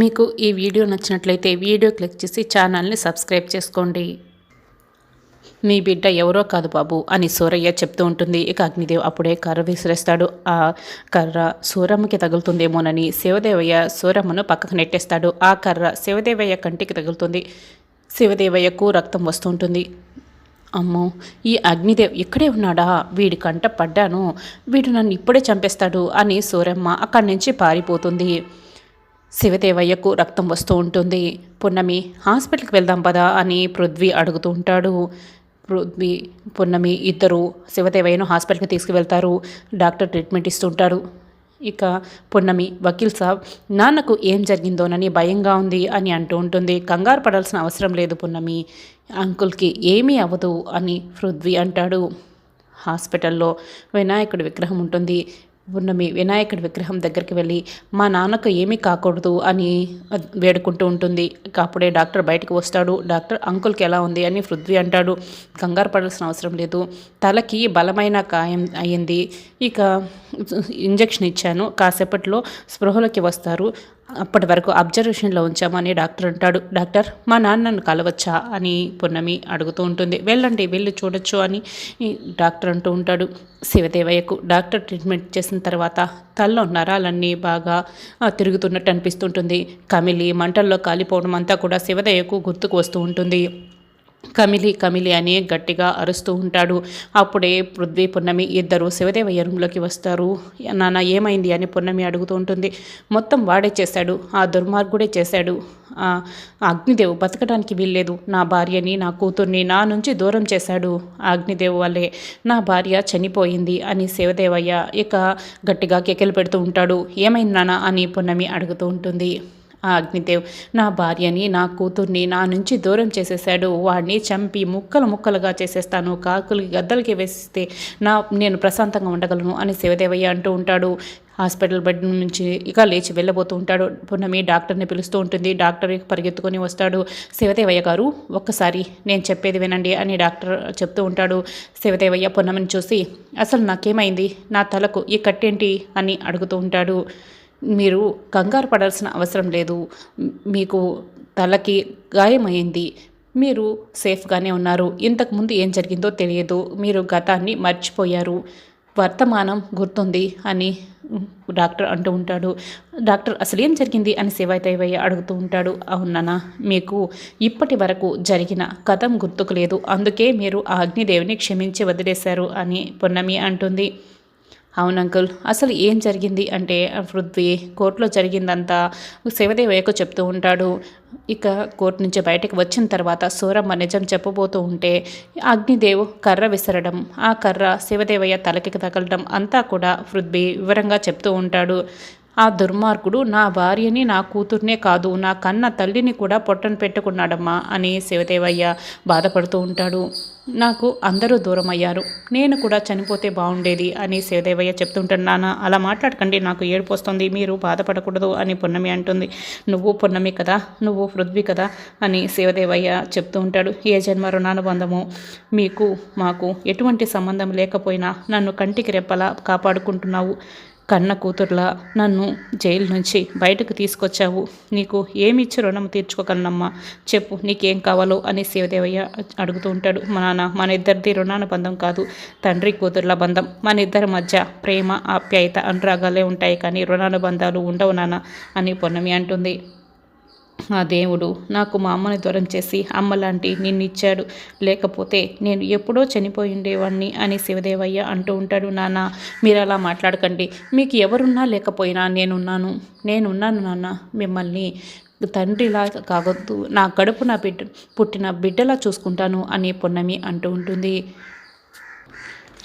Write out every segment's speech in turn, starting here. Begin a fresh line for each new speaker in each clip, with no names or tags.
మీకు ఈ వీడియో నచ్చినట్లయితే వీడియో క్లిక్ చేసి ఛానల్ని సబ్స్క్రైబ్ చేసుకోండి. నీ బిడ్డ ఎవరో కాదు బాబు అని సూరయ్య చెప్తూ ఉంటుంది. ఇక అగ్నిదేవ్ అప్పుడే కర్ర విసిరేస్తాడు. ఆ కర్ర సూరమ్మకి తగులుతుందేమోనని శివదేవయ్య సూరమ్మను పక్కకు నెట్టేస్తాడు. ఆ కర్ర శివదేవయ్య కంటికి తగులుతుంది. శివదేవయ్యకు రక్తం వస్తుంటుంది అమ్మో ఈ అగ్నిదేవ్ ఇక్కడే ఉన్నాడా? వీడి కంట పడ్డాను. వీడు నన్ను ఇప్పుడే చంపేస్తాడు అని సూరమ్మ అక్కడి నుంచి పారిపోతుంది. శివదేవయ్యకు రక్తం వస్తూ ఉంటుంది. పున్నమి హాస్పిటల్కి వెళ్దాం పదా అని పృథ్వీ అడుగుతూ ఉంటాడు. పృథ్వీ పున్నమి ఇద్దరు శివదేవయ్యను హాస్పిటల్కి తీసుకువెళ్తారు. డాక్టర్ ట్రీట్మెంట్ ఇస్తుంటారు ఇక పున్నమి వకీల్ సాబ్ నాన్నకు ఏం జరిగిందోనని భయంగా ఉంది అని అంటూ ఉంటుంది. కంగారు పడాల్సిన అవసరం లేదు పున్నమి అంకుల్కి ఏమీ అవ్వదు అని పృథ్వీ అంటాడు. హాస్పిటల్లో వినాయకుడి విగ్రహం ఉంటుంది. ఉన్నమి వినాయకుడి విగ్రహం దగ్గరికి వెళ్ళి మా నాన్నకు ఏమీ కాకూడదు అని వేడుకుంటూ ఉంటుంది. అప్పుడే డాక్టర్ బయటకు వస్తాడు. డాక్టర్ అంకుల్కి ఎలా ఉంది? అని పృథ్వీ అంటాడు. కంగారు పడాల్సిన అవసరం లేదు. తలకి బలమైన కాయం అయ్యింది. ఇక ఇంజెక్షన్ ఇచ్చాను. కాసేపట్లో స్పృహలోకి వస్తారు. అప్పటి వరకు అబ్జర్వేషన్లో ఉంచామని డాక్టర్ అంటాడు. డాక్టర్ మా నాన్నను కలవచ్చా అని పున్నమి అడుగుతూ ఉంటుంది. వెళ్ళండి వెళ్ళి చూడొచ్చు అని డాక్టర్ అంటూ ఉంటాడు. శివదేవయ్యకు డాక్టర్ ట్రీట్మెంట్ చేసిన తర్వాత తల్లో నరాలన్నీ బాగా తిరుగుతున్నట్టు అనిపిస్తుంటుంది. కమిలి మంటల్లో కాలిపోవడం అంతా కూడా శివదేవకు గుర్తుకు వస్తూ ఉంటుంది. కమిలి కమిలి అని గట్టిగా అరుస్తూ ఉంటాడు. అప్పుడే పృథ్వీ పున్నమి ఇద్దరు శివదేవయ్య రూమ్లోకి వస్తారు. నాన్న ఏమైంది? అని పున్నమి అడుగుతూ ఉంటుంది. మొత్తం వాడే చేశాడు. ఆ దుర్మార్గుడే చేశాడు. అగ్నిదేవు బతకడానికి వీల్లేదు. నా భార్యని నా కూతుర్ని నా నుంచి దూరం చేశాడు. అగ్నిదేవు వల్లే నా భార్య చనిపోయింది అని శివదేవయ్య ఇక గట్టిగా కెకెలు పెడుతూ ఉంటాడు. ఏమైంది నాన్న? అని పున్నమి అడుగుతూ ఉంటుంది. ఆ అగ్నిదేవ్ నా భార్యని నా కూతుర్ని నా నుంచి దూరం చేసేసాడు వాడిని చంపి ముక్కలు ముక్కలుగా చేసేస్తాను. కాకులకి గద్దలకి వేస్తే నా నేను ప్రశాంతంగా ఉండగలను అని శివదేవయ్య అంటూ ఉంటాడు. హాస్పిటల్ బెడ్ నుంచి ఇక లేచి వెళ్ళబోతూ ఉంటాడు. పున్నమి డాక్టర్ని పిలుస్తూ ఉంటుంది. డాక్టర్ పరిగెత్తుకొని వస్తాడు. శివదేవయ్య గారు ఒక్కసారి నేను చెప్పేది వినండి అని డాక్టర్ చెప్తూ ఉంటాడు. శివదేవయ్య పున్నమిని చూసి అసలు నాకేమైంది? నా తలకు ఈ కట్టేంటి? అని అడుగుతూ ఉంటాడు. మీరు కంగారు పడాల్సిన అవసరం లేదు. మీకు తలకి గాయమైంది. మీరు సేఫ్గానే ఉన్నారు. ఇంతకుముందు ఏం జరిగిందో తెలియదు. మీరు గతాన్ని మర్చిపోయారు. వర్తమానం గుర్తుంది అని డాక్టర్ అంటూ ఉంటాడు. డాక్టర్ అసలు ఏం జరిగింది అని శివదేవయ్య అడుగుతూ ఉంటాడు. అవునన్నా మీకు ఇప్పటి వరకు జరిగిన కథం గుర్తుకు లేదు. అందుకే మీరు ఆ అగ్నిదేవిని క్షమించి వదిలేశారు అని పొన్నమి అంటుంది. అవును అంకుల్. అసలు ఏం జరిగింది? అంటే పృథ్వీ కోర్టులో జరిగిందంతా శివదేవయ్యకు చెప్తూ ఉంటాడు. ఇక కోర్టు నుంచి బయటకు వచ్చిన తర్వాత సూరమ్మ నిజం చెప్పబోతూ ఉంటే అగ్నిదేవ్ కర్ర విసరడం ఆ కర్ర శివదేవయ్య తలకి తగలడం అంతా కూడా పృథ్వీ వివరంగా చెప్తూ ఉంటాడు. ఆ దుర్మార్గుడు నా భార్యని నా కూతుర్నే కాదు నా కన్న తల్లిని కూడా పొట్టను పెట్టుకున్నాడమ్మా అని శివదేవయ్య బాధపడుతూ ఉంటాడు. నాకు అందరూ దూరం అయ్యారు నేను కూడా చనిపోతే బాగుండేది అని శివదేవయ్య చెప్తుంటాను నాన్న అలా మాట్లాడకండి నాకు ఏడుపు వస్తుంది మీరు బాధపడకూడదు అని పున్నమి అంటుంది. నువ్వు పున్నమి కదా నువ్వు పృథ్వీ కదా అని శివదేవయ్య చెప్తూ ఉంటాడు. ఏ జన్మ రుణానుబంధము మీకు మాకు ఎటువంటి సంబంధం లేకపోయినా నన్ను కంటికి రెప్పలా కాపాడుకుంటున్నావు. కన్న కూతుర్లా నన్ను జైలు నుంచి బయటకు తీసుకొచ్చావు. నీకు ఏమి ఇచ్చి రుణం తీర్చుకోగలనమ్మా? చెప్పు నీకేం కావాలో? అని శివదేవయ్య అడుగుతూ ఉంటాడు. మా నాన్న మన ఇద్దరిది రుణానుబంధం కాదు తండ్రి కూతుర్ల బంధం. మన ఇద్దరి మధ్య ప్రేమ ఆప్యాయత అనురాగాలే ఉంటాయి కానీ రుణానుబంధాలు ఉండవు నాన్న అని పొన్నమి అంటుంది. ఆ దేవుడు నాకు మా అమ్మని దూరం చేసి అమ్మలాంటి నిన్నిచ్చాడు. లేకపోతే నేను ఎప్పుడో చనిపోయి ఉండేవాడిని అని శివదేవయ్య అంటూ ఉంటాడు నాన్న. మీరు అలా మాట్లాడకండి. మీకు ఎవరున్నా లేకపోయినా నేనున్నాను. నేనున్నాను నాన్న. మిమ్మల్ని తండ్రిలా కావద్దు నా కడుపు నా బిడ్డ పుట్టిన బిడ్డలా చూసుకుంటాను అని పొన్నమి అంటూ ఉంటుంది.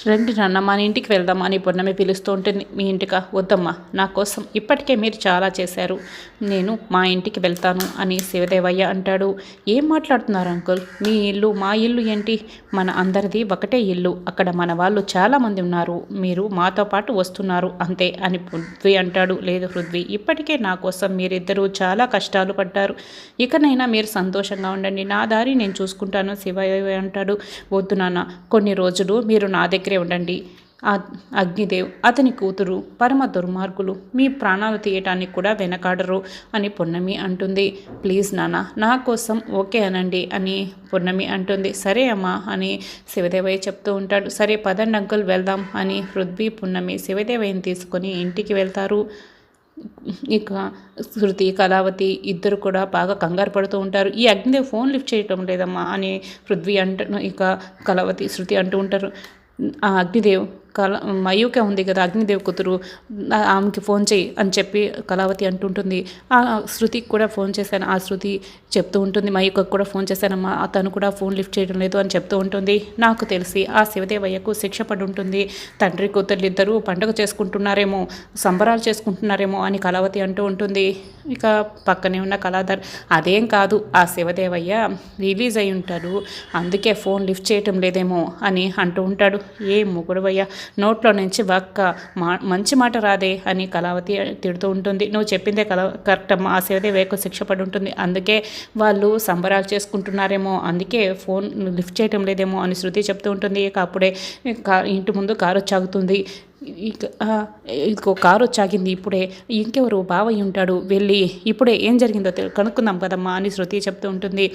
రండి నాన్న మన ఇంటికి వెళ్దాం అని పొన్నమి పిలుస్తూ ఉంటుంది మీ ఇంటికా? వద్దమ్మా నా కోసం ఇప్పటికే మీరు చాలా చేశారు. నేను మా ఇంటికి వెళ్తాను అని శివదేవయ్య అంటాడు. ఏం మాట్లాడుతున్నారు అంకుల్? మీ ఇల్లు మా ఇల్లు ఏంటి? మన అందరిది ఒకటే ఇల్లు. అక్కడ మన వాళ్ళు చాలామంది ఉన్నారు. మీరు మాతో పాటు వస్తున్నారు. అంతే అని పృథ్వీ అంటాడు. లేదు పృథ్వీ ఇప్పటికే నా కోసం మీరిద్దరూ చాలా కష్టాలు పడ్డారు. ఇకనైనా మీరు సంతోషంగా ఉండండి. నా దారి నేను చూసుకుంటాను శివయ్య అంటాడు. వద్దు నాన్న కొన్ని రోజులు మీరు నా దగ్గర దగ్గరే ఉండండి. అగ్నిదేవ్ అతని కూతురు పరమ దుర్మార్గులు మీ ప్రాణాలు తీయటానికి కూడా వెనకాడరు అని పున్నమి అంటుంది. ప్లీజ్ నాన్న నా కోసం ఓకే అనండి అని పున్నమి అంటుంది. సరే అమ్మా అని శివదేవయ్య చెప్తూ ఉంటాడు. సరే పదండి అంకుల్ వెళ్దాం అని హృద్వి పున్నమి శివదేవయ్యని తీసుకొని ఇంటికి వెళ్తారు. ఇక శృతి కళావతి ఇద్దరు కూడా బాగా కంగారు పడుతూ ఉంటారు. ఈ అగ్నిదేవ్ ఫోన్ లిఫ్ట్ చేయటం లేదమ్మా అని పృథ్వీ అంట ఇక కళావతి శృతి అంటూ ఉంటారు. ఆ అగ్నిదేవ్ కళ మయూక ఉంది కదా అగ్నిదేవ్ కూతురు ఆమెకి ఫోన్ చేయి అని చెప్పి కళావతి అంటుంటుంది. ఆ శృతికి కూడా ఫోన్ చేశాను. ఆ శృతి చెప్తూ ఉంటుంది మయూకకు కూడా ఫోన్ చేశానమ్మా తను కూడా ఫోన్ లిఫ్ట్ చేయడం లేదు అని చెప్తూ ఉంటుంది. నాకు తెలిసి ఆ శివదేవయ్యకు శిక్ష పడి ఉంటుంది. తండ్రి కూతురు ఇద్దరు పండుగ చేసుకుంటున్నారేమో సంబరాలు చేసుకుంటున్నారేమో అని కళావతి అంటూ ఉంటుంది. ఇక పక్కనే ఉన్న కళాధర్ అదేం కాదు ఆ శివదేవయ్య రిలీజ్ అయి ఉంటాడు అందుకే ఫోన్ లిఫ్ట్ చేయటం లేదేమో అని అంటూ ఉంటాడు. ఏ మొగుడవయ్యా నోట్లో నుంచి ఒక్క మా మంచి మాట రాదే అని కళావతి తిడుతూ ఉంటుంది. నువ్వు చెప్పిందే కల కరెక్ట్ అమ్మా ఆ శివదేవయ్యకు శిక్ష పడి ఉంటుంది. అందుకే వాళ్ళు సంబరాలు చేసుకుంటున్నారేమో అందుకే ఫోన్ లిఫ్ట్ చేయటం లేదేమో అని శృతి చెప్తూ ఉంటుంది. ఇక అప్పుడే ఇంటి ముందు కారు చాగుతుంది ఇంకో కారు వచ్చాగింది ఇప్పుడే. ఇంకెవరు? బావయ్య ఉంటాడు. వెళ్ళి ఇప్పుడే ఏం జరిగిందో కనుక్కుందాం కదమ్మా అని శృతి చెప్తూ ఉంటుంది.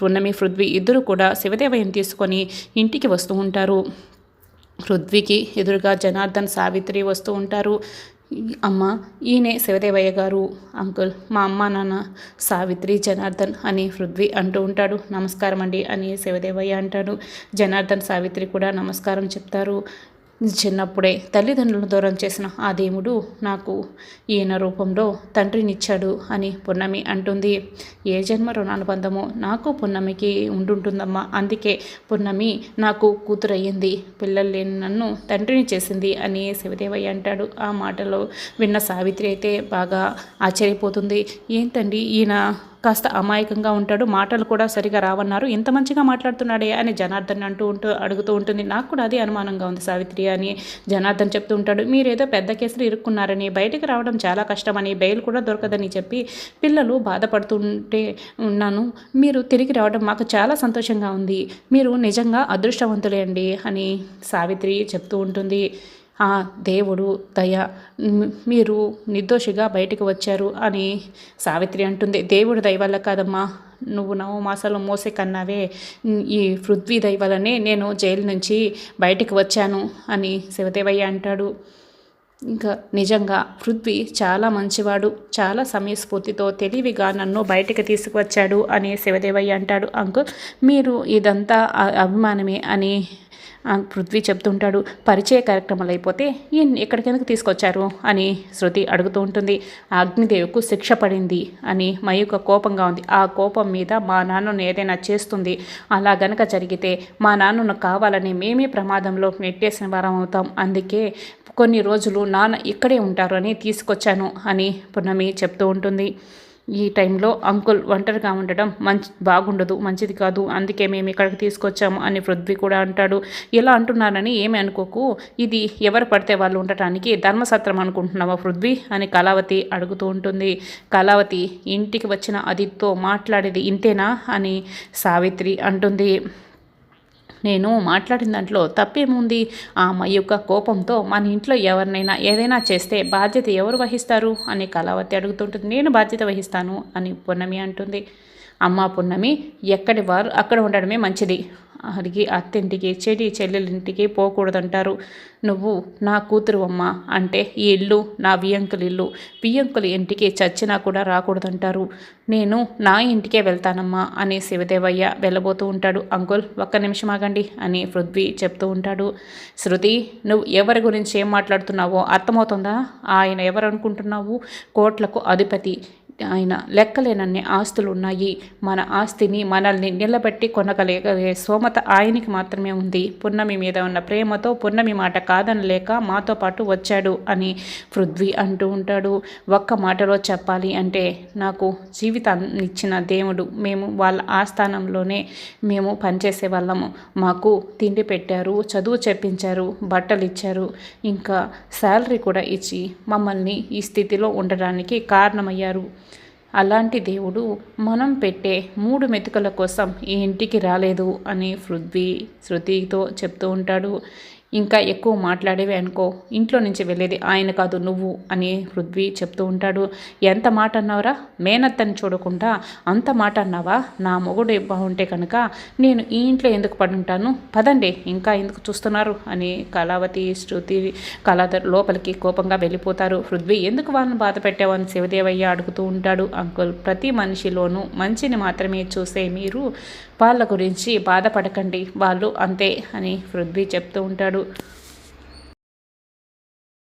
పున్నమి పృథ్వీ ఇద్దరు కూడా శివదేవయ్యని తీసుకొని ఇంటికి వస్తూ ఉంటారు. పృథ్వీకి ఎదురుగా జనార్దన్ సావిత్రి వస్తూ ఉంటారు. అమ్మ ఈయనే శివదేవయ్య గారు అంకుల్ మా అమ్మ నాన్న సావిత్రి జనార్దన్ అని పృథ్వీ అంటూ ఉంటాడు. నమస్కారం అండి అని శివదేవయ్య అంటాడు. జనార్దన్ సావిత్రి కూడా నమస్కారం చెప్తారు. చిన్నప్పుడే తల్లిదండ్రులను దూరం చేసిన ఆ దేవుడు నాకు ఈయన రూపంలో తండ్రినిచ్చాడు అని పున్నమి అంటుంది. ఏ జన్మ రుణానుబంధమో నాకు పున్నమికి ఉండుంటుందమ్మా. అందుకే పున్నమి నాకు కూతురయ్యింది. పిల్లలు లేని నన్ను తండ్రిని చేసింది అని శివదేవయ్య అంటాడు. ఆ మాటలో విన్న సావిత్రి అయితే బాగా ఆశ్చర్యపోతుంది. ఏంటండి ఈయన కాస్త అమాయకంగా ఉంటాడు. మాటలు కూడా సరిగా రావన్నారు. ఇంత మంచిగా మాట్లాడుతున్నాడే? అని జనార్దన్ అంటూ ఉంటూ అడుగుతూ ఉంటుంది. నాకు కూడా అదే అనుమానంగా ఉంది సావిత్రి అని జనార్దన్ చెప్తూ ఉంటాడు. మీరేదో పెద్ద కేసులు ఇరుక్కున్నారని బయటకు రావడం చాలా కష్టమని బెయిల్ కూడా దొరకదని చెప్పి పిల్లలు బాధపడుతుంటే ఉన్నాను. మీరు తిరిగి రావడం మాకు చాలా సంతోషంగా ఉంది. మీరు నిజంగా అదృష్టవంతులే అండి అని సావిత్రి చెప్తూ ఉంటుంది. ఆ దేవుడు దయ మీరు నిర్దోషిగా బయటకు వచ్చారు అని సావిత్రి అంటుంది. దేవుడు దయ వల్ల కాదమ్మా. నువ్వు నవమాసాలు మోసే కన్నావే. ఈ పృథ్వీ దయ వల్లనే నేను జైలు నుంచి బయటకు వచ్చాను అని శివదేవయ్య అంటాడు. ఇంకా నిజంగా పృథ్వీ చాలా మంచివాడు. చాలా సమయస్ఫూర్తితో తెలివిగా నన్ను బయటకు తీసుకువచ్చాడు అని శివదేవయ్య అంటాడు. అంకుల్ మీరు ఇదంతా అభిమానమే అని పృథ్వీ చెప్తుంటాడు పరిచయ కార్యక్రమాలు అయిపోతే ఈయన ఎక్కడికెందుకు తీసుకొచ్చారు? అని శృతి అడుగుతూ ఉంటుంది. అగ్నిదేవికు శిక్ష పడింది అని మయూక కోపంగా ఉంది. ఆ కోపం మీద మా నాన్నను ఏదైనా చేస్తుంది అలా గనక జరిగితే మా నాన్నను కావాలని మేమే ప్రమాదంలో నెట్టేసిన వారం అవుతాం. అందుకే కొన్ని రోజులు నాన్న ఇక్కడే ఉంటారు అని తీసుకొచ్చాను అని పున్నమి చెప్తూ ఉంటుంది. ఈ టైంలో అంకుల్ ఒంటరిగా ఉండడం మంచి బాగుండదు మంచిది కాదు అందుకే మేము ఇక్కడికి తీసుకొచ్చాము అని పృథ్వీ కూడా అంటాడు. ఇలా అంటున్నారని ఏమి అనుకోకు. ఇది ఎవరు పడితే వాళ్ళు ఉండటానికి ధర్మసత్రం అనుకుంటున్నావా పృథ్వీ? అని కళావతి అడుగుతూ ఉంటుంది. కళావతి ఇంటికి వచ్చిన అదితో మాట్లాడేది ఇంతేనా? అని సావిత్రి అంటుంది. నేను మాట్లాడిన దాంట్లో తప్పేముంది? ఆ ఆమె యొక్క కోపంతో మన ఇంట్లో ఎవరినైనా ఏదైనా చేస్తే బాధ్యత ఎవరు వహిస్తారు? అని కళావతి అడుగుతుంటుంది. నేను బాధ్యత వహిస్తాను అని పొన్నమి అంటుంది. అమ్మ పున్నమి ఎక్కడి వారు అక్కడ ఉండడమే మంచిది. అడిగి అత్తింటికి చెడి చెల్లెలింటికి పోకూడదంటారు. నువ్వు నా కూతురు అమ్మ అంటే ఈ ఇల్లు నా వియంకుల ఇల్లు. వియంకుల ఇంటికి చచ్చినా కూడా రాకూడదంటారు. నేను నా ఇంటికే వెళ్తానమ్మా అని శివదేవయ్య వెళ్ళబోతూ ఉంటాడు. అంకుల్ ఒక్క నిమిషం ఆగండి అని పృథ్వీ చెప్తూ ఉంటాడు. శృతి నువ్వు ఎవరి గురించి ఏం మాట్లాడుతున్నావో అర్థమవుతుందా? ఆయన ఎవరు అనుకుంటున్నావు కోట్లకు అధిపతి. ఆయన లెక్కలేనన్ని ఆస్తులు ఉన్నాయి మన ఆస్తిని మనల్ని నిలబెట్టి కొనగలిగే సోమత ఆయనకి మాత్రమే ఉంది. పున్నమి మీద ఉన్న ప్రేమతో పున్నమి మాట కాదనలేక మాతో పాటు వచ్చాడు అని పృథ్వీ అంటూ ఉంటాడు. ఒక్క మాటలో చెప్పాలి అంటే నాకు జీవితాన్ని ఇచ్చిన దేవుడు మేము వాళ్ళ ఆస్థానంలోనే మేము పనిచేసే వాళ్ళము మాకు తిండి పెట్టారు చదువు చెప్పించారు బట్టలు ఇచ్చారు. ఇంకా శాలరీ కూడా ఇచ్చి మమ్మల్ని ఈ స్థితిలో ఉండడానికి కారణమయ్యారు. అలాంటి దేవుడు మనం పెట్టే మూడు మెతుకల కోసం ఈ ఇంటికి రాలేదు అని పృథ్వీ శృతితో చెప్తూ ఉంటాడు. ఇంకా ఎక్కువ మాట్లాడేవి అనుకో. ఇంట్లో నుంచి వెళ్ళేది ఆయన కాదు నువ్వు అని పృథ్వీ చెప్తూ ఉంటాడు. ఎంత మాట అన్నావురా? మేనత్తని చూడకుండా అంత మాట అన్నావా? నా మొగుడు బాగుంటే కనుక నేను ఈ ఇంట్లో ఎందుకు పడి ఉంటాను పదండి ఇంకా ఎందుకు చూస్తున్నారు? అని కళావతి శృతి కళాధర్ లోపలికి కోపంగా వెళ్ళిపోతారు. పృథ్వీ ఎందుకు వాళ్ళని బాధ పెట్టావని శివదేవయ్య అడుగుతూ ఉంటాడు. అంకుల్ ప్రతి మనిషిలోనూ మంచిని మాత్రమే చూసే మీరు వాళ్ళ గురించి బాధపడకండి వాళ్ళు అంతే అని పృథ్వీ చెప్తూ ఉంటాడు.